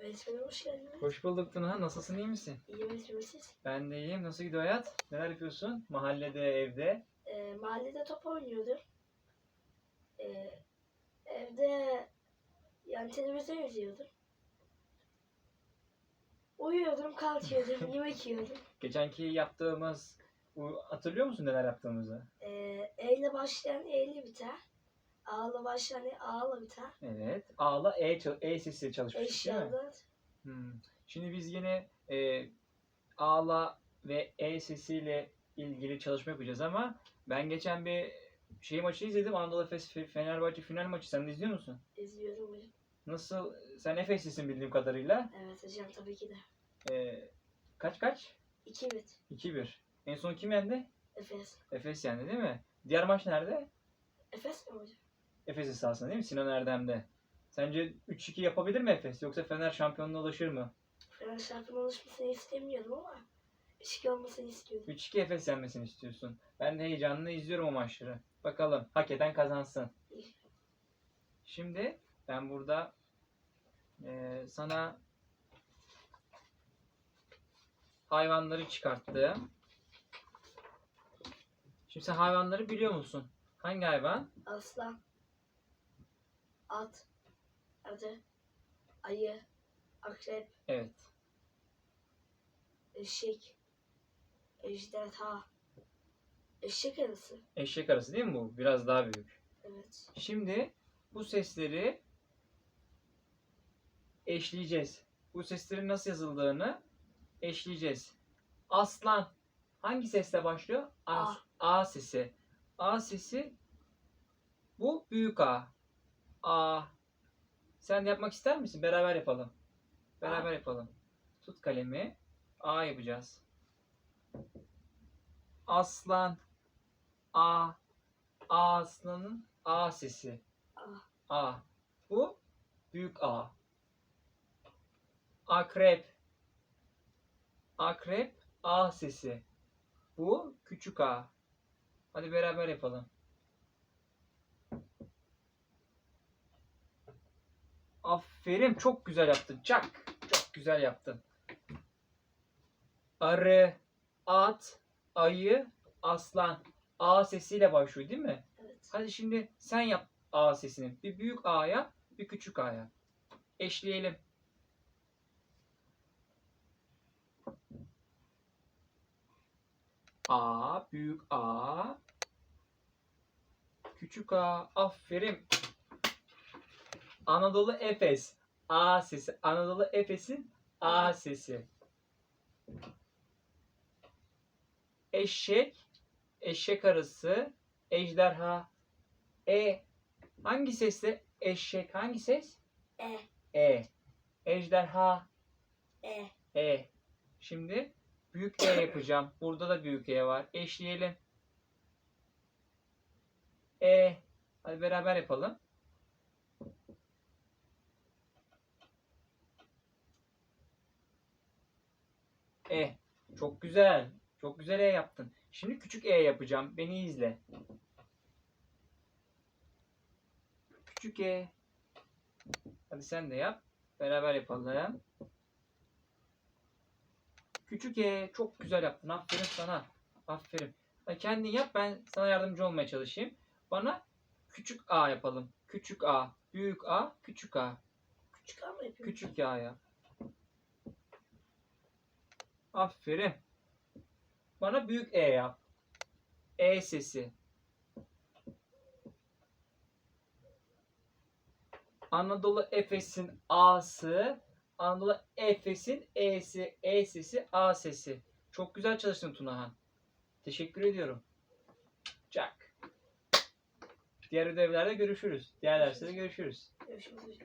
Öğretmenim hoş geldiniz. Hoş bulduk Tuna. Nasılsın iyi misin? İyi öğretmenim siz. Ben de iyiyim. Nasıl gidiyor hayat? Neler yapıyorsun? Mahallede, evde. Ee, mahallede top oynuyordum. Ee, evde yani televizyon izliyordum. Uyuyordum, kalkıyordum, yemek yiyordum. Geçenki yaptığımız hatırlıyor musun neler yaptığımızı? Ee, E ile başlayan E ile biter. A ile başlayan E A ile biter. Evet. A'la E, e sesi çalışmıştık değil mi? Eşyalar. Hmm. Şimdi biz yine e, A'la ve E sesiyle ilgili çalışma yapacağız ama ben geçen bir şey maçı izledim. Anadolu Efes Fe- Fenerbahçe final maçı. Sen de izliyor musun? izliyorum hocam. Nasıl? Sen Efeslisin bildiğim kadarıyla. Evet hocam tabii ki de. E, kaç kaç? 2 bit. 2-1. En son kim yendi? Efes. Efes yendi değil mi? Diğer maç nerede? Efes mi hocam? Efes'in sahasında değil mi? Sinan Erdem'de. Sence 3-2 yapabilir mi Efes? Yoksa Fener şampiyonluğa ulaşır mı? Fener şampiyon oluşmasını istemiyordum ama eşki olmasını istiyordum. 3-2 Efes yenmesini istiyorsun. Ben de heyecanla izliyorum o maçları. Bakalım hak eden kazansın. Şimdi ben burada eee, sana hayvanları çıkarttım. Şimdi sen hayvanları biliyor musun? Hangi hayvan? Aslan, at, arı, ayı, akrep, Evet. eşek, ejderha, eşek arısı. Eşek arısı değil mi bu? Biraz daha büyük. Evet. Şimdi bu sesleri eşleyeceğiz. Bu seslerin nasıl yazıldığını eşleyeceğiz. Aslan hangi sesle başlıyor? A. A sesi. A sesi bu büyük A. A. Sen de yapmak ister misin? Beraber yapalım. Beraber yapalım. Tut kalemi. A yapacağız. Aslan. A. A aslanın A sesi. A, A. Bu büyük A. Akrep. Akrep A sesi. Bu küçük A. Hadi beraber yapalım. Aferin çok güzel yaptın. Çak. Çok güzel yaptın. Arı, at, ayı, aslan. A sesiyle başlıyor değil mi? evet. Hadi şimdi sen yap A sesini. Bir büyük A yap, bir küçük A yap. Eşleyelim. A, büyük A. Küçük A. Aferin. Anadolu Efes. A sesi. Anadolu Efes'in A sesi. Eşek. Eşek arısı. Ejderha. E. Hangi sesle? Eşek. Hangi ses? E, E. Ejderha. E, E. Şimdi büyük E yapacağım. Burada da büyük E var. Eşleyelim. E. Hadi beraber yapalım. E. Çok güzel. Çok güzel E yaptın. Şimdi küçük E yapacağım. Beni izle. Küçük E. Hadi sen de yap. Beraber yapalım. Küçük E çok güzel yaptın. Aferin sana. Aferin. Hadi kendin yap ben sana yardımcı olmaya çalışayım. Bana küçük A yapalım. Küçük A, büyük A, küçük A. küçük ama yapıyorum. Küçük A yap. Aferin. Bana büyük E yap. E sesi. Anadolu Efes'in A'sı, Anadolu Efes'in E'si, E sesi, A sesi. Çok güzel çalıştın Tunahan. Teşekkür ediyorum. Çak. Diğer ödevlerde görüşürüz. Diğer derslerde görüşürüz. Görüşürüz.